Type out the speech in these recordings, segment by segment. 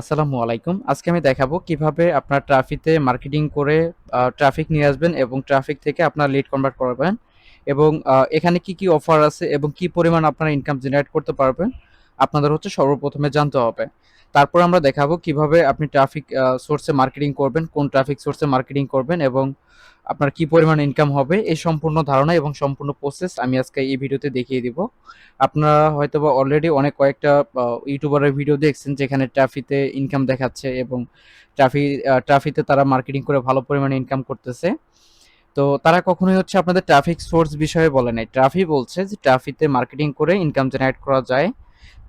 আসসালামু আলাইকুম। আজকে আমি দেখাবো কীভাবে আপনার ট্রাফিতে মার্কেটিং করে ট্রাফিক নিয়ে আসবেন এবং ট্রাফিক থেকে আপনার লিড কনভার্ট করবেন এবং এখানে কি কি অফার আছে এবং কি পরিমাণ আপনার ইনকাম জেনারেট করতে পারবেন। আপনাদের হচ্ছে সর্বপ্রথমে জানতে হবে। তারপর আমরা দেখাবো কীভাবে আপনি ট্রাফিক সোর্সে মার্কেটিং করবেন, কোন ট্রাফিক সোর্সে মার্কেটিং করবেন এবং আপনার কি পরিমাণ ইনকাম হবে, এই সম্পূর্ণ ধারণা এবং সম্পূর্ণ প্রসেস আমি আজকে এই ভিডিওতে দেখিয়ে দিব। আপনারা হয়তোবা অলরেডি অনেক কয়েকটা ইউটিউবারের ভিডিও দেখছেন যেখানে ট্রাফিতে ইনকাম দেখাচ্ছে এবং ট্রাফি ট্রাফিতে তারা মার্কেটিং করে ভালো পরিমাণে ইনকাম করতেছে। তো তারা কখনোই হচ্ছে আপনাদের ট্রাফিক সোর্স বিষয়ে বলে নাই। ট্রাফি বলছে যে ট্রাফিতে মার্কেটিং করে ইনকাম জেনারেট করা যায়।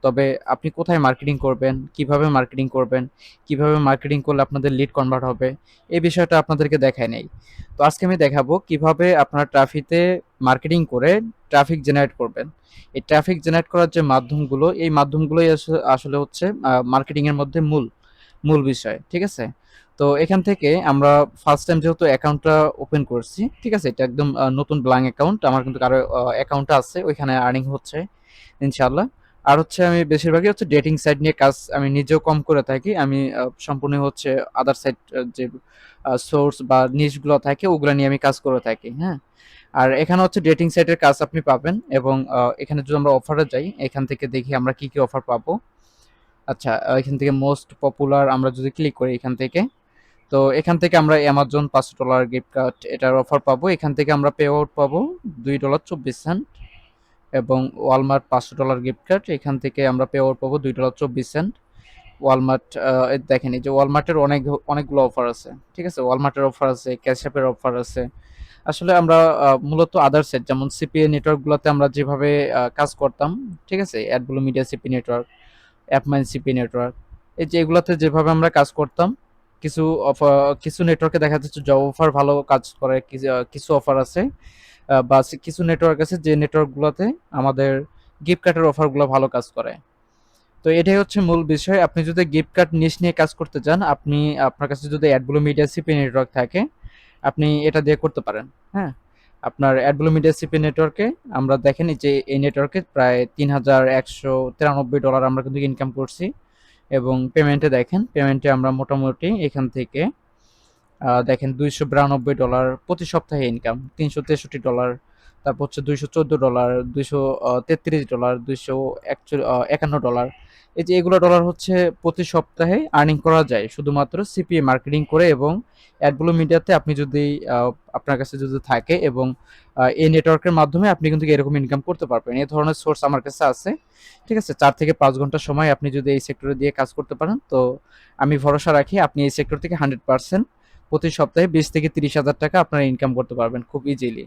তবে আপনি কোথায় মার্কেটিং করবেন, কীভাবে মার্কেটিং করবেন, কীভাবে মার্কেটিং করলে আপনাদের লিড কনভার্ট হবে, এই বিষয়টা আপনাদেরকে দেখায় নেই। তো আজকে আমি দেখাবো কীভাবে আপনারা ট্রাফিতে মার্কেটিং করে ট্রাফিক জেনারেট করবেন। এই ট্রাফিক জেনারেট করার যে মাধ্যমগুলো, এই মাধ্যমগুলোই আসলে হচ্ছে মার্কেটিং এর মধ্যে মূল মূল বিষয়, ঠিক আছে? তো এখান থেকে আমরা ফার্স্ট টাইম যেহেতু অ্যাকাউন্টটা ওপেন করছি, ঠিক আছে? এটা একদম নতুন ব্ল্যাঙ্ক অ্যাকাউন্ট আমার কিন্তু কারও অ্যাকাউন্ট আছে, ওইখানে আর্নিং হচ্ছে ইনশাল্লাহ আর হচ্ছে আমি বেশিরভাগই হচ্ছে ডেটিং সাইট নিয়ে কাজ আমি নিজেও কম করে থাকি। আমি সম্পূর্ণ হচ্ছে আদার সাইট যে সোর্স বা নিশগুলো থাকে, ওগুলো নিয়ে আমি কাজ করে থাকি হ্যাঁ? আর এখানে হচ্ছে ডেটিং সাইটের কাজ আপনি পাবেন এবং এখানে যদি আমরা অফারে যাই, এখান থেকে দেখি আমরা কি কি অফার পাবো। আচ্ছা এখান থেকে মোস্ট পপুলার আমরা যদি ক্লিক করি এখান থেকে, তো এখান থেকে আমরা অ্যামাজন পাঁচশো ডলার গিফট কার্ড এটার অফার পাবো। এখান থেকে আমরা পে আউট পাবো দুই ডলার চব্বিশ সেন্ট এবং ওয়ালমার্ট পাঁচশো ডলার গিফট কার্ড এখান থেকে আমরা পে আউট পাবো দুই ডলার চব্বিশ সেন্ট ওয়ালমার্ট দেখেন, এই যে ওয়ালমার্টের অনেক, অনেকগুলো অফার আছে, ঠিক আছে? ওয়ালমার্টের অফার আছে ক্যাশঅ্যাপের অফার আছে। আসলে আমরা মূলত আদার সেট যেমন সিপিএ নেটওয়ার্কগুলোতে আমরা যেভাবে কাজ করতাম, ঠিক আছে? অ্যাডগুলো মিডিয়া সিপি নেটওয়ার্ক অ্যাপমাইন সিপি নেটওয়ার্ক এই যে এগুলোতে যেভাবে আমরা কাজ করতাম, কিছু অফার কিছু নেটওয়ার্কে দেখা যাচ্ছে জব অফার ভালো কাজ করে, কিছু অফার আছে। বা কিছু নেটওয়ার্ক আছে যে নেটওয়ার্কগুলোতে আমাদের গিফট কার্ডের অফারগুলো ভালো কাজ করে। তো এটাই হচ্ছে মূল বিষয়। আপনি যদি গিফট কার্ড নিশ নিয়ে কাজ করতে চান, আপনি, আপনার কাছে যদি অ্যাডগুলো মিডিয়া সিপি নেটওয়ার্ক থাকে, আপনি এটা দিয়ে করতে পারেন হ্যাঁ? আপনার অ্যাডগুলো মিডিয়া সিপি নেটওয়ার্কে আমরা দেখেন যে এই নেটওয়ার্কে প্রায় তিন হাজার একশো তিরানব্বই ডলার আমরা কিন্তু ইনকাম করছি এবং পেমেন্টে দেখেন পেমেন্টে আমরা মোটামুটি এখান থেকে দেখেন দুইশো বিরানব্বই ডলার প্রতি সপ্তাহে ইনকাম তিনশো তেষট্টি ডলার, তারপর হচ্ছে দুইশো চোদ্দ ডলার, দুইশো তেত্রিশ ডলার, দুইশো একান্ন ডলার। এই যে এগুলো ডলার হচ্ছে প্রতি সপ্তাহে আর্নিং করা যায়, শুধুমাত্র সিপিএ মার্কেটিং করে এবং অ্যাডগুলো মিডিয়াতে আপনি যদি আপনার কাছে যদি থাকে এবং এই নেটওয়ার্কের মাধ্যমে আপনি কিন্তু এরকম ইনকাম করতে পারবেন। এই ধরনের সোর্স আমার কাছে আছে, ঠিক আছে? চার থেকে পাঁচ ঘণ্টা সময় আপনি যদি এই সেক্টরে দিয়ে কাজ করতে পারেন, তো আমি ভরসা রাখি আপনি এই সেক্টর থেকে হান্ড্রেড পার্সেন্ট প্রতি সপ্তাহে বিশ থেকে তিরিশ হাজার টাকা আপনারা ইনকাম করতে পারবেন খুব ইজিলি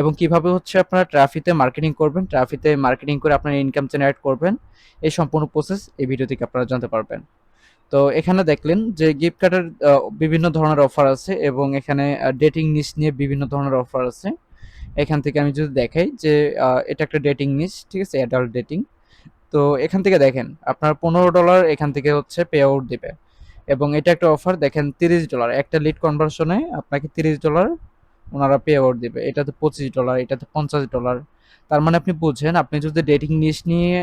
এবং কীভাবে হচ্ছে আপনারা ট্রাফিতে মার্কেটিং করবেন ট্রাফিতে মার্কেটিং করে আপনারা ইনকাম জেনারেট করবেন, এই সম্পূর্ণ প্রসেস এই ভিডিও থেকে আপনারা জানতে পারবেন। তো এখানে দেখলেন যে গিফট কার্ডের বিভিন্ন ধরনের অফার আছে এবং এখানে ডেটিং নিস নিয়ে বিভিন্ন ধরনের অফার আছে। এখান থেকে আমি যদি দেখাই যে এটা একটা ডেটিং নিস ঠিক আছে? অ্যাডাল্ট ডেটিং তো এখান থেকে দেখেন, আপনার পনেরো ডলার এখান থেকে হচ্ছে পে আউট দিবে। এবং এটা একটা অফার দেখেন, তিরিশ ডলার একটা লিড কনভার্সনে আপনাকে তিরিশ ডলার ওনারা পে আউট দিবে। এটাতে পঁচিশ ডলার এটাতে পঞ্চাশ ডলার তার মানে আপনি বুঝছেন আপনি যদি ডেটিং নিশ নিয়ে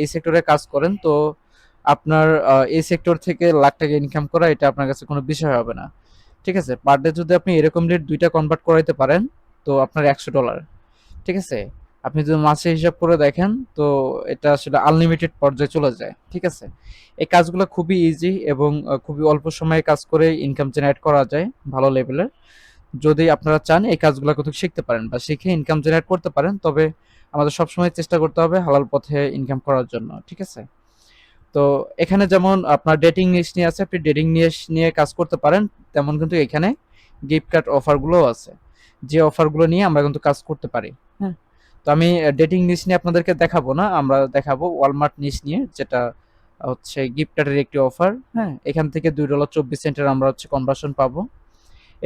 এই সেক্টরে কাজ করেন, তো আপনার এই সেক্টর থেকে লাখ টাকা ইনকাম করা, এটা আপনার কাছে কোনো বিষয় হবে না। ঠিক আছে? পার ডে যদি আপনি এরকম লিড দুইটা কনভার্ট করাইতে পারেন, তো আপনার একশো ডলার ঠিক আছে? আপনি যদি মাসে হিসাব করে দেখেন, তো এটা আসলে আনলিমিটেড পর্যায়ে চলে যায়, ঠিক আছে? এই কাজগুলো খুবই ইজি এবং খুবই অল্প সময়ে কাজ করে ইনকাম জেনারেট করা যায় ভালো লেভেলের যদি আপনারা চান এই কাজগুলো কোথাও শিখতে পারেন বা শিখে ইনকাম জেনারেট করতে পারেন, তবে আমাদের সবসময় চেষ্টা করতে হবে হালাল পথে ইনকাম করার জন্য, ঠিক আছে? তো এখানে যেমন আপনার ডেটিং নিশ নিয়ে আছে, আপনি ডেটিং নিয়ে নিয়ে কাজ করতে পারেন, তেমন কিন্তু এখানে গিফট কার্ড অফারগুলোও আছে। যে অফারগুলো নিয়ে আমরা কিন্তু কাজ করতে পারি। হ্যাঁ? তো আমি ডেটিং নিশ নিয়ে আপনাদেরকে দেখাবো না, আমরা দেখাবো ওয়ালমার্ট নিশ নিয়ে, যেটা হচ্ছে গিফটারের একটি অফার হ্যাঁ? এখান থেকে দুই ডলার চব্বিশ সেন্টের আমরা হচ্ছে কনভার্সন পাবো।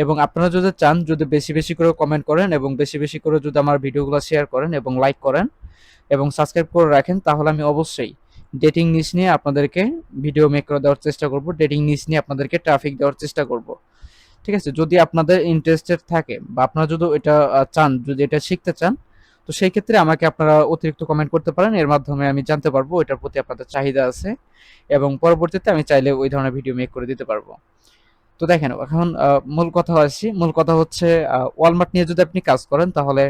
এবং আপনারা যদি চান, যদি বেশি বেশি করে কমেন্ট করেন এবং বেশি বেশি করে যদি আমার ভিডিওগুলো শেয়ার করেন এবং লাইক করেন এবং সাবস্ক্রাইব করে রাখেন, তাহলে আমি অবশ্যই ডেটিং নিশ নিয়ে আপনাদেরকে ভিডিও মেক করে দেওয়ার চেষ্টা করব ডেটিং নিশ নিয়ে আপনাদেরকে ট্রাফিক দেওয়ার চেষ্টা করব। ঠিক আছে? যদি আপনাদের ইন্টারেস্টেড থাকে বা আপনারা যদি এটা চান, যদি এটা শিখতে চান তো সেই ক্ষেত্রে আমাকে আপনারা অতিরিক্ত কমেন্ট করতে পারেন। এর মাধ্যমে আমি জানতে পারব এটার প্রতি আপনাদের চাহিদা আছে এবং পরবর্তীতে আমি চাইলে ওই ধরনের ভিডিও মেক করে দিতে পারব। তো দেখেন, এখন মূল কথা আসি মূল কথা হচ্ছে ওয়ালমার্ট নিয়ে যদি আপনি কাজ করেন তাহলে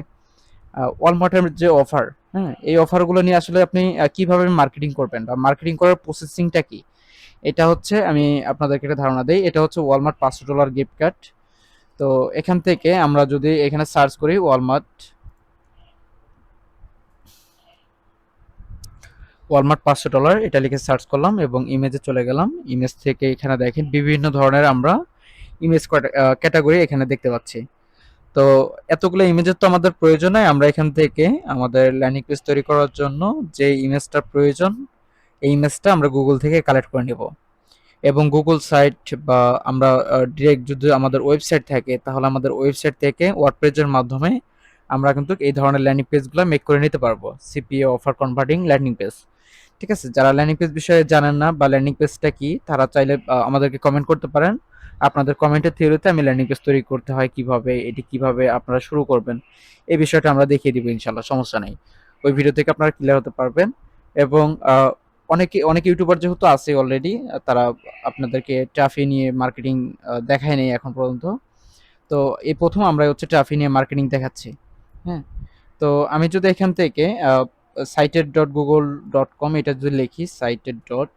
ওয়ালমার্টের যে অফার হ্যাঁ এই অফারগুলো নিয়ে আসলে আপনি কীভাবে মার্কেটিং করবেন বা মার্কেটিং করার প্রসেসিংটা কি? এটা হচ্ছে আমি আপনাদেরকে একটা ধারণা দেই। এটা হচ্ছে ওয়ালমার্ট পাঁচশো ডলার গিফট কার্ড তো এখান থেকে আমরা যদি এখানে সার্চ করি ওয়ালমার্ট ওয়ালমার্ট পাঁচশো ডলার এটা লিখে সার্চ করলাম এবং ইমেজে চলে গেলাম। ইমেজ থেকে এখানে দেখেন বিভিন্ন ধরনের আমরা ইমেজ ক্যাটাগরি এখানে দেখতে পাচ্ছি। তো এতগুলো ইমেজের তো আমাদের প্রয়োজন হয় আমরা এখান থেকে আমাদের ল্যান্ডিং পেজ তৈরি করার জন্য যে ইমেজটার প্রয়োজন, এই ইমেজটা আমরা গুগল থেকে কালেক্ট করে নেব। এবং গুগল সাইট বা আমরা ডিরেক্ট যদি আমাদের ওয়েবসাইট থাকে, তাহলে আমাদের ওয়েবসাইট থেকে ওয়ার্ডপ্রেজের মাধ্যমে আমরা কিন্তু এই ধরনের ল্যান্ডিং পেজগুলো মেক করে নিতে পারব। CPA offer converting landing page ঠিক আছে, যারা ল্যান্ডিং পেজ বিষয়ে জানেন না বা ল্যান্ডিং পেজটা কি, তারা চাইলে আমাদেরকে কমেন্ট করতে পারেন। আপনাদের কমেন্টের থিওরিতে আমি ল্যান্ডিং পেজ তৈরি করতে হয় কীভাবে, এটি কীভাবে আপনারা শুরু করবেন, এই বিষয়টা আমরা দেখিয়ে দিব ইনশাল্লাহ সমস্যা নেই। ওই ভিডিও থেকে আপনারা ক্লিয়ার হতে পারবেন এবং অনেকে, অনেক ইউটিউবার যেহেতু আছে অলরেডি তারা আপনাদেরকে ট্রাফি নিয়ে মার্কেটিং দেখায় নেই এখন পর্যন্ত। তো এই প্রথম আমরা হচ্ছে ট্রাফি নিয়ে মার্কেটিং দেখাচ্ছি হ্যাঁ? তো আমি যদি এখান থেকে sites dot Google dot com এটা যদি লিখি সাইটেড ডট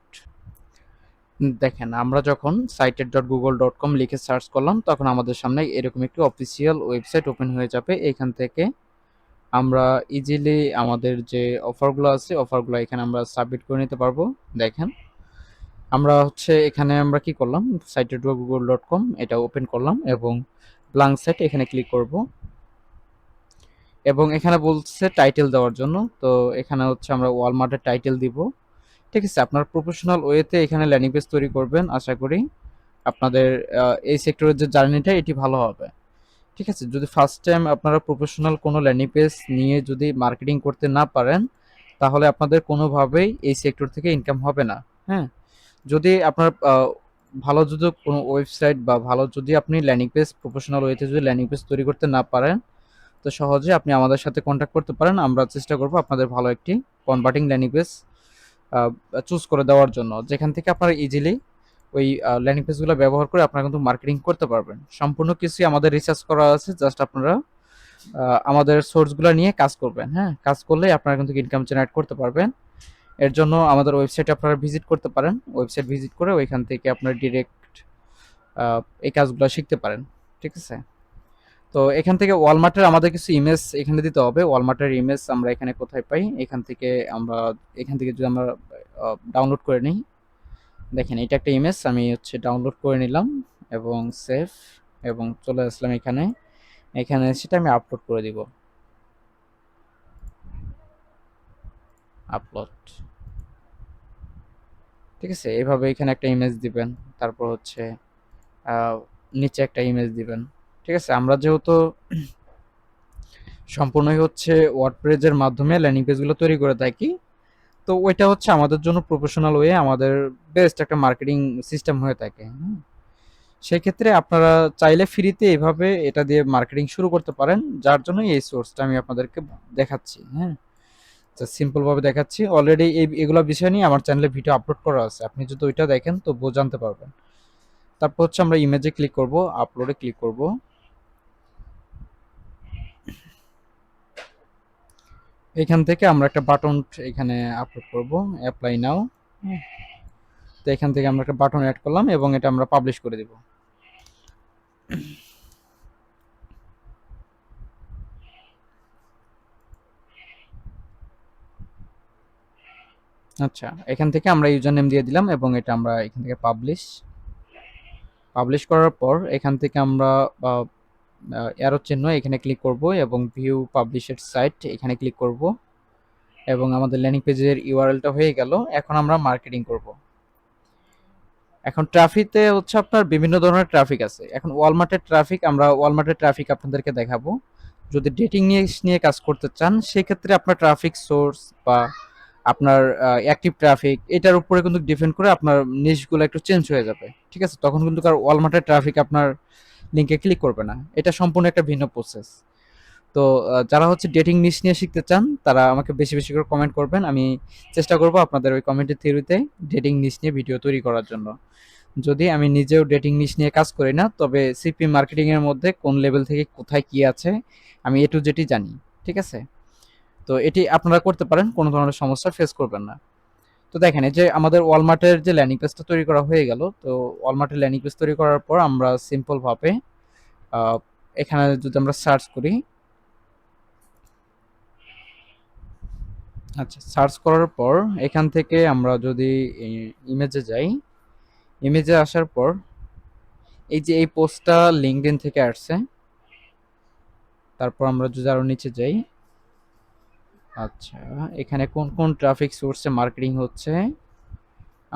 দেখেন, আমরা যখন sites dot Google dot com লিখে সার্চ করলাম, তখন আমাদের সামনে এরকম একটি অফিসিয়াল ওয়েবসাইট ওপেন হয়ে যাবে। এখান থেকে আমরা ইজিলি আমাদের যে অফারগুলো আছে অফারগুলো এখানে আমরা সাবমিট করে নিতে পারব। দেখেন, আমরা হচ্ছে এখানে আমরা কি করলাম? Sites dot Google dot com এটা ওপেন করলাম এবং ব্লাঙ্ক সাইট এখানে ক্লিক করব। এবং এখানে বলছে টাইটেল দেওয়ার জন্য। তো এখানে হচ্ছে আমরা ওয়ালমার্টের টাইটেল দিব। ঠিক আছে, আপনার প্রফেশনাল ওয়েতে এখানে ল্যান্ডিং পেজ তৈরি করবেন। আশা করি আপনাদের এই সেক্টরের যে জার্নিটা এটি ভালো হবে। ঠিক আছে, যদি ফার্স্ট টাইম আপনারা প্রফেশনাল কোনো ল্যান্ডিং পেজ নিয়ে যদি মার্কেটিং করতে না পারেন, তাহলে আপনাদের কোনোভাবেই এই সেক্টর থেকে ইনকাম হবে না। হ্যাঁ যদি আপনার ভালো যদি কোনো ওয়েবসাইট বা ভালো যদি আপনি ল্যান্ডিং পেজ প্রফেশনাল ওয়েতে যদি ল্যান্ডিং পেজ তৈরি করতে না পারেন তো সহজে আপনি আমাদের সাথে কন্ট্যাক্ট করতে পারেন। আমরা চেষ্টা করব আপনাদের ভালো একটি কনভার্টিং ল্যান্ডিং পেজ চুজ করে দেওয়ার জন্য। যেখান থেকে আপনারা ইজিলি ওই ল্যান্ডিং পেজগুলো ব্যবহার করে আপনারা কিন্তু মার্কেটিং করতে পারবেন। সম্পূর্ণ কিছুই আমাদের রিসার্চ করা আছে জাস্ট আপনারা আমাদের সোর্সগুলো নিয়ে কাজ করবেন হ্যাঁ? কাজ করলেই আপনারা কিন্তু ইনকাম জেনারেট করতে পারবেন। এর জন্য আমাদের ওয়েবসাইটে আপনারা ভিজিট করতে পারেন। ওয়েবসাইট ভিজিট করে ওইখান থেকে আপনারা ডিরেক্ট এই কাজগুলো শিখতে পারেন। ঠিক আছে? তো এখান থেকে ওয়ালমার্টের আমাদের কিছু ইমেজ এখানে দিতে হবে। ওয়ালমার্টের ইমেজ আমরা এখানে কোথায় পাই? এখান থেকে আমরা, এখান থেকে যদি আমরা ডাউনলোড করে নিই, দেখেন এটা একটা ইমেজ আমি হচ্ছে ডাউনলোড করে নিলাম এবং সেভ এবং চলে আসলাম এখানে। এখানে সেটা আমি আপলোড করে দিব। আপলোড ঠিক আছে? এভাবে এখানে একটা ইমেজ দিবেন, তারপর হচ্ছে নিচে একটা ইমেজ দিবেন। ঠিক আছে? আমরা যেহেতু সম্পূর্ণই হচ্ছে ওয়ার্ডপ্রেজের মাধ্যমে ল্যান্ডিং পেজগুলো তৈরি করে থাকি, তো ওইটা হচ্ছে আমাদের জন্য প্রফেশনাল ওয়ে আমাদের বেস্ট একটা মার্কেটিং সিস্টেম হয়ে থাকে। সেক্ষেত্রে আপনারা চাইলে ফ্রিতে এভাবে এটা দিয়ে মার্কেটিং শুরু করতে পারেন, যার জন্য এই সোর্সটা আমি আপনাদেরকে দেখাচ্ছি। হ্যাঁ? তো সিম্পলভাবে দেখাচ্ছি। অলরেডি এই এগুলো বিষয় নিয়ে আমার চ্যানেলে ভিডিও আপলোড করা আছে। আপনি যদি ওইটা দেখেন তো জানতে পারবেন। তারপর হচ্ছে আমরা ইমেজে ক্লিক করব আপলোডে ক্লিক করব। এখান থেকে আমরা একটা বাটন এখানে আপলোড করব অ্যাপ্লাই নাও তো এখান থেকে আমরা একটা বাটন অ্যাড করলাম এবং এটা আমরা পাবলিশ করে দিব। আচ্ছা এখান থেকে আমরা ইউজার নেম দিয়ে দিলাম এবং এটা আমরা এখান থেকে পাবলিশ পাবলিশ করার পর এখান থেকে আমরা অ্যারো চিহ্ন এখানে ক্লিক করব এবং ভিউ পাবলিশেড সাইট এখানে ক্লিক করব এবং আমাদের ল্যান্ডিং পেজের ইউআরএলটা হয়ে গেল। এখন আমরা মার্কেটিং করব। এখন ট্রাফিকতে হচ্ছে আপনার বিভিন্ন ধরনের ট্রাফিক আছে। এখন ওয়ালমার্টের ট্রাফিক আমরা ওয়ালমার্টের ট্রাফিক আপনাদেরকে দেখাবো। যদি ডেটিং নিয়ে নিয়ে কাজ করতে চান, সেক্ষেত্রে আপনার ট্রাফিক সোর্স বা আপনার অ্যাক্টিভ ট্রাফিক এটার উপরে কিন্তু ডিপেন্ড করে আপনার নিশগুলো একটু চেঞ্জ হয়ে যাবে। ঠিক আছে? তখন কিন্তু কার ওয়ালমার্টের ট্রাফিক আপনার লিঙ্কে ক্লিক করবে না। এটা সম্পূর্ণ একটা ভিন্ন প্রসেস তো যারা হচ্ছে ডেটিং নিশ নিয়ে শিখতে চান, তারা আমাকে বেশি বেশি করে কমেন্ট করবেন। আমি চেষ্টা করব আপনাদের ওই কমেন্টের থিওরিতে ডেটিং নিশ নিয়ে ভিডিও তৈরি করার জন্য। যদি আমি নিজেও ডেটিং নিশ নিয়ে কাজ করি না, তবে সিপি মার্কেটিং এর মধ্যে কোন লেভেল থেকে কোথায় কি আছে, আমি এ টু জেডই জানি। ঠিক আছে? তো এটি আপনারা করতে পারেন, কোনো ধরনের সমস্যা ফেস করবেন না। তো দেখেন, এই যে আমাদের ওয়ালমার্টের যে ল্যান্ডিং পেজটা তৈরি করা হয়ে গেল, তো ওয়ালমার্টের ল্যান্ডিং পেজ তৈরি করার পর আমরা সিম্পলভাবে এখানে যদি আমরা সার্চ করি আচ্ছা সার্চ করার পর এখান থেকে আমরা যদি ইমেজে যাই ইমেজে আসার পর এই যে এই পোস্টটা লিঙ্কডিন থেকে আসছে, তারপর আমরা যদি আরও নিচে যাই আচ্ছা এখানে কোন কোন ট্রাফিক সোর্সে মার্কেটিং হচ্ছে?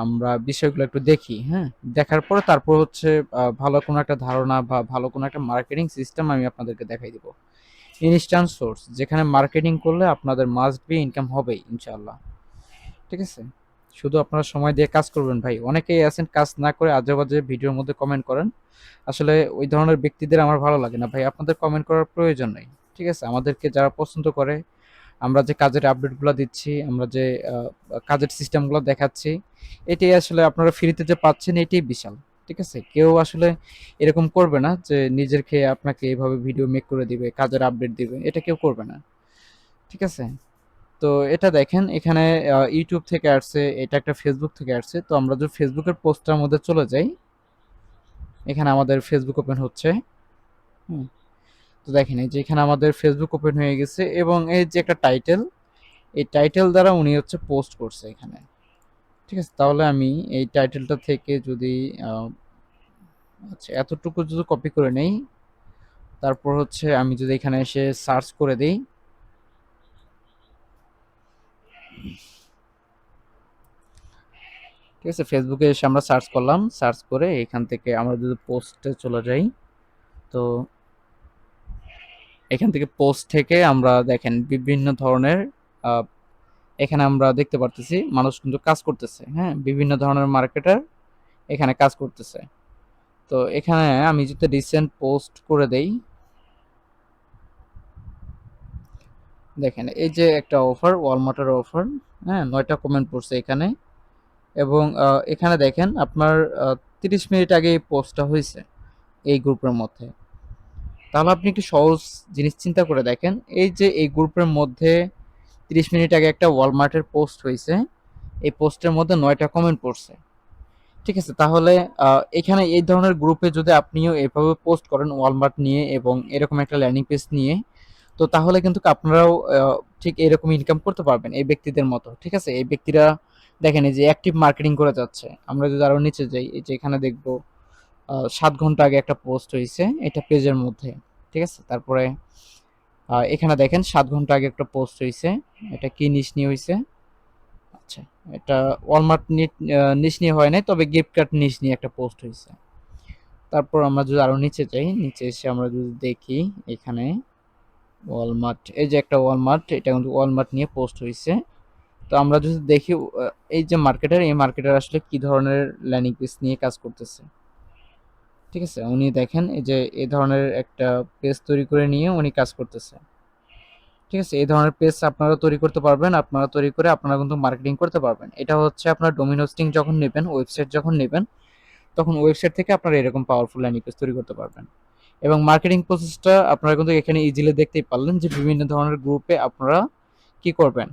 আমরা বিষয়গুলো একটু দেখি হ্যাঁ? দেখার পর তারপর হচ্ছে ভালো কোনো একটা ধারণা বা ভালো কোনো একটা মার্কেটিং সিস্টেম আমি আপনাদেরকে দেখাই দিব। ইনস্ট্যান্ট সোর্স যেখানে মার্কেটিং করলে আপনাদের মাস্ট বি ইনকাম হবেই ইনশাল্লাহ ঠিক আছে? শুধু আপনারা সময় দিয়ে কাজ করবেন ভাই। অনেকেই আছেন কাজ না করে আজে বাজে ভিডিওর মধ্যে কমেন্ট করেন। আসলে ওই ধরনের ব্যক্তিদের আমার ভালো লাগে না ভাই। আপনাদের কমেন্ট করার প্রয়োজন নেই। ঠিক আছে? আমাদেরকে যারা পছন্দ করে আমরা যে কাজের আপডেটগুলো দিচ্ছি, আমরা যে কাজের সিস্টেমগুলো দেখাচ্ছি, এটাই আসলে আপনারা ফ্রিতে যে পাচ্ছেন, এটাই বিশাল, ঠিক আছে? কেউ আসলে এরকম করবে না যে নিজের খেয়ে আপনাকে এইভাবে ভিডিও মেক করে দিবে, কাজের আপডেট দিবে, এটা কেউ করবে না, ঠিক আছে? তো এটা দেখেন, এখানে ইউটিউব থেকে আসছে, এটা একটা ফেসবুক থেকে আসছে, তো আমরা যদি ফেসবুকের পোস্টটার মধ্যে চলে যাই, এখানে আমাদের ফেসবুক ওপেন হচ্ছে, হুম তো দেখেন, এই যে এখানে আমাদের ফেসবুক ওপেন হয়ে গেছে এবং এই যে একটা টাইটেল এই টাইটেল দ্বারা উনি হচ্ছে পোস্ট করছে এখানে। ঠিক আছে? তাহলে আমি এই টাইটেলটা থেকে যদি আচ্ছা এতটুকু যদি কপি করে নেই, তারপর হচ্ছে আমি যদি এখানে এসে সার্চ করে দিই। ঠিক আছে? ফেসবুকে এসে আমরা সার্চ করলাম। সার্চ করে এখান থেকে আমরা যদি পোস্টে চলে যাই, তো এখান থেকে পোস্ট থেকে আমরা দেখেন বিভিন্ন ধরনের এখানে আমরা দেখতে পারতেছি মানুষ কিন্তু কাজ করতেছে হ্যাঁ? বিভিন্ন ধরনের মার্কেটার এখানে কাজ করতেছে। তো এখানে আমি যদি রিসেন্ট পোস্ট করে দেই, দেখেন এই যে একটা অফার ওয়ালমার্টের অফার হ্যাঁ? নয়টা কমেন্ট পড়ছে এখানে এবং এখানে দেখেন আপনার তিরিশ মিনিট আগে এই পোস্টটা হয়েছে এই গ্রুপের মধ্যে। তাহলে আপনি একটু সহজ জিনিস চিন্তা করে দেখেন। এই যে এই গ্রুপের মধ্যে তিরিশ মিনিট আগে একটা ওয়ালমার্টের পোস্ট হয়েছে। এই পোস্টের মধ্যে নয়টা কমেন্ট পড়ছে। ঠিক আছে, তাহলে এখানে এই ধরনের গ্রুপে যদি আপনিও এভাবে পোস্ট করেন ওয়ালমার্ট নিয়ে এবং এরকম একটা ল্যান্ডিং পেজ নিয়ে, তো তাহলে কিন্তু আপনারাও ঠিক এরকম ইনকাম করতে পারবেন এই ব্যক্তিদের মতো। ঠিক আছে, এই ব্যক্তিরা দেখেন এই যে অ্যাক্টিভ মার্কেটিং করে যাচ্ছে। আমরা যদি আরও নিচে যাই, এই যে এখানে দেখব সাত ঘণ্টা আগে একটা পোস্ট হয়েছে, এটা পেজের মধ্যে, ঠিক আছে? তারপরে এখানে দেখেন সাত ঘণ্টা আগে একটা পোস্ট হয়েছে, এটা কি নিশ নিয়ে হয়েছে? আচ্ছা এটা ওয়ালমার্ট নিশ নিয়ে হয় নাই, তবে গিফট কার্ড নিশ নিয়ে একটা পোস্ট হয়েছে। তারপর আমরা যদি আরও নিচে যাই, নিচে এসে আমরা যদি দেখি এখানে ওয়ালমার্ট এই যে একটা ওয়ালমার্ট এটা কিন্তু ওয়ালমার্ট নিয়ে পোস্ট হয়েছে। তো আমরা যদি দেখি এই যে মার্কেটার এই মার্কেটার আসলে কি ধরনের ল্যান্ডিং পেজ নিয়ে কাজ করতেছে? ঠিক আছে? উনি দেখেন এই যে এই ধরনের একটা পেজ তৈরি করে নিয়ে উনি কাজ করতেছে। ঠিক আছে? এই ধরনের পেজ আপনারা তৈরি করতে পারবেন, আপনারা তৈরি করে আপনারা কিন্তু মার্কেটিং করতে পারবেন। এটা হচ্ছে আপনার ডোমিন হোস্টিং যখন নেবেন ওয়েবসাইট যখন নেবেন, তখন ওয়েবসাইট থেকে আপনারা এরকম পাওয়ারফুল ল্যান্ডিং পেজ তৈরি করতে পারবেন। এবং মার্কেটিং প্রসেসটা আপনারা কিন্তু এখানে ইজিলি দেখতেই পারলেন যে বিভিন্ন ধরনের গ্রুপে আপনারা কি করবেন?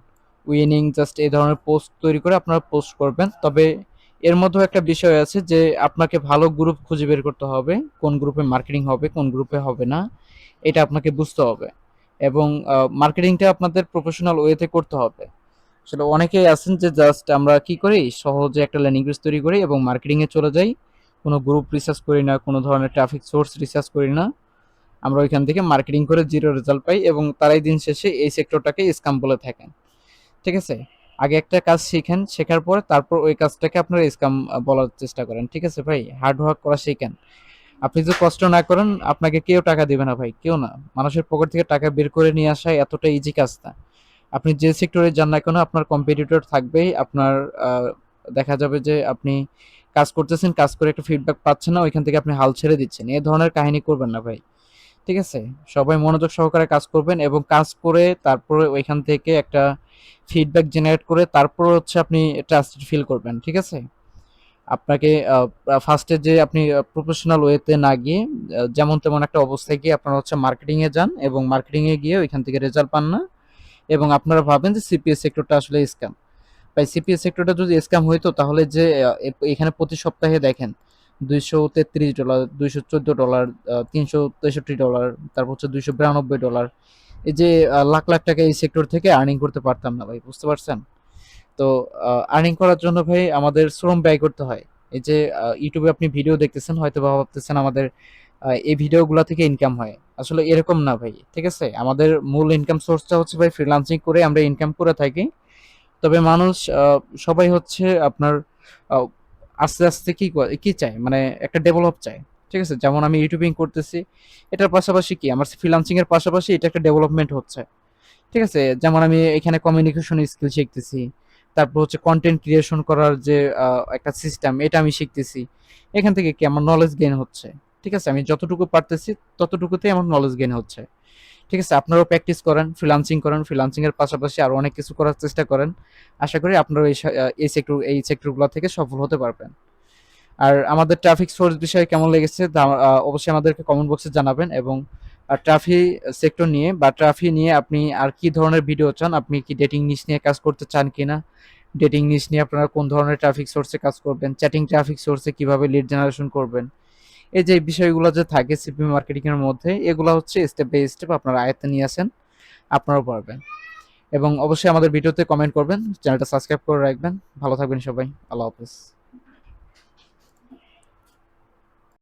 উইনিং জাস্ট এই ধরনের পোস্ট তৈরি করে আপনারা পোস্ট করবেন। তবে এর মধ্যেও একটা বিষয় আছে যে আপনাকে ভালো গ্রুপ খুঁজে বের করতে হবে, কোন গ্রুপে মার্কেটিং হবে, কোন গ্রুপে হবে না, এটা আপনাকে বুঝতে হবে। এবং মার্কেটিংটা আপনাদের প্রফেশনাল ওয়েতে করতে হবে। আসলে অনেকেই আছেন যে জাস্ট আমরা কি করি, সহজে একটা ল্যান্ডিং পেজ তৈরি করি এবং মার্কেটিং এ চলে যাই। কোনো গ্রুপ রিসার্চ করি না, কোনো ধরনের ট্রাফিক সোর্স রিসার্চ করি না। আমরা ওইখান থেকে মার্কেটিং করে জিরো রেজাল্ট পাই এবং তারাই দিন শেষে এই সেক্টরটাকে স্কাম বলে থাকেন। ঠিক আছে? আগে একটা কাজ শিখেন, শেখার পর তারপর ওই কাজটাকে আপনারা স্কাম বলার চেষ্টা করেন। ঠিক আছে ভাই? হার্ড ওয়ার্ক করা শিখেন। আপনি যদি কষ্ট না করেন, আপনাকে কেউ টাকা দিবে না ভাই, কেউ না। মানুষের পকেট থেকে টাকা বের করে নিয়ে আসা এতটা ইজি কাজ না। আপনি যে সেক্টরে যান না কেন, আপনার কম্পিটিটর থাকবেই। আপনার দেখা যাবে যে আপনি কাজ করতেছেন, কাজ করে একটা ফিডব্যাক পাচ্ছেন না, ওইখান থেকে আপনি হাল ছেড়ে দিচ্ছেন। এই ধরনের কাহিনী করবেন না ভাই। ঠিক আছে? সবাই মনোযোগ সহকারে কাজ করবেন এবং কাজ করে তারপরে ওইখান থেকে একটা ফিডব্যাক জেনারেট করে তারপর হচ্ছে আপনি ট্রাস্টেড ফিল করবেন, ঠিক আছে? আপনাকে ফার্স্টে যে আপনি প্রফেশনাল ওয়েতে না গিয়ে যেমন তেমন একটা অবস্থায় গিয়ে আপনারা হচ্ছে মার্কেটিংয়ে যান এবং মার্কেটিংয়ে গিয়ে ওইখান থেকে রেজাল্ট পান না এবং আপনারা ভাবেন যে সিপিএস সেক্টরটা আসলে স্ক্যাম ভাই সিপিএস সেক্টরটা যদি স্ক্যাম হইতো তাহলে যে এখানে প্রতি সপ্তাহে দেখেন দুইশো তেত্রিশ ডলার দুইশো চোদ্দ ডলার তিনশো তেষট্টি ডলার তারপর হচ্ছে দুইশো বিরানব্বই ডলার এই যে লাখ লাখ টাকা এই সেক্টর থেকে আর্নিং করতে পারতাম না ভাই, বুঝতে পারছেন? তো আর্নিং করার জন্য ভাই আমাদের শ্রম ব্যয় করতে হয়। এই যে ইউটিউবে আপনি ভিডিও দেখতেছেন হয়তো বা ভাবতেছেন আমাদের এই ভিডিওগুলো থেকে ইনকাম হয়। আসলে এরকম না ভাই, ঠিক আছে? আমাদের মূল ইনকাম সোর্সটা হচ্ছে ভাই ফ্রিল্যান্সিং করে আমরা ইনকাম করে থাকি। তবে মানুষ সবাই হচ্ছে আপনার আস্তে আস্তে কি কি চাই? মানে একটা ডেভেলপ চাই। ঠিক আছে? যেমন আমি ইউটিউবিং করতেছি। এটার পাশাপাশি কি? আমার ফ্রিল্যান্সিং এর পাশাপাশি এটা একটা ডেভেলপমেন্ট হচ্ছে। ঠিক আছে? যেমন আমি এখানে কমিউনিকেশন স্কিল শিখতেছি। তারপর হচ্ছে কন্টেন্ট ক্রিয়েশন করার যে একটা সিস্টেম এটা আমি শিখতেছি। এখান থেকে কি আমার নলেজ গেইন হচ্ছে? ঠিক আছে? আমি যতটুকু পারতেছি, ততটুকুতেই আমার নলেজ গেইন হচ্ছে। ঠিক আছে, আপনারাও প্র্যাকটিস করেন ফ্রিলান্সিং করেন ফ্রিলান্সিং এর পাশাপাশি আরও অনেক কিছু করার চেষ্টা করেন। আশা করি আপনারা এই এই সেক্টর এই সেক্টরগুলো থেকে সফল হতে পারবেন। আর আমাদের ট্রাফিক সোর্স বিষয়ে কেমন লেগেছে অবশ্যই আমাদেরকে কমেন্ট বক্সে জানাবেন এবং ট্রাফিক সেক্টর নিয়ে বা ট্রাফিক নিয়ে আপনি আর কি ধরনের ভিডিও চান, আপনি কি ডেটিং নিশ নিয়ে কাজ করতে চান কিনা ডেটিং নিশ নিয়ে আপনারা কোন ধরনের ট্রাফিক সোর্সে কাজ করবেন চ্যাটিং ট্রাফিক সোর্সে কীভাবে লিড জেনারেশন করবেন এই যে বিষয়গুলো যে থাকে সিপি মার্কেটিং এর মধ্যে, এগুলো হচ্ছে স্টেপ বাই স্টেপ আপনারা আয়ত্তে নিয়ে আসেন, আপনারাও পারবেন। এবং অবশ্যই আমাদের ভিডিওতে কমেন্ট করবেন চ্যানেলটা সাবস্ক্রাইব করে রাখবেন। ভালো থাকবেন সবাই। আল্লাহ হাফেজ।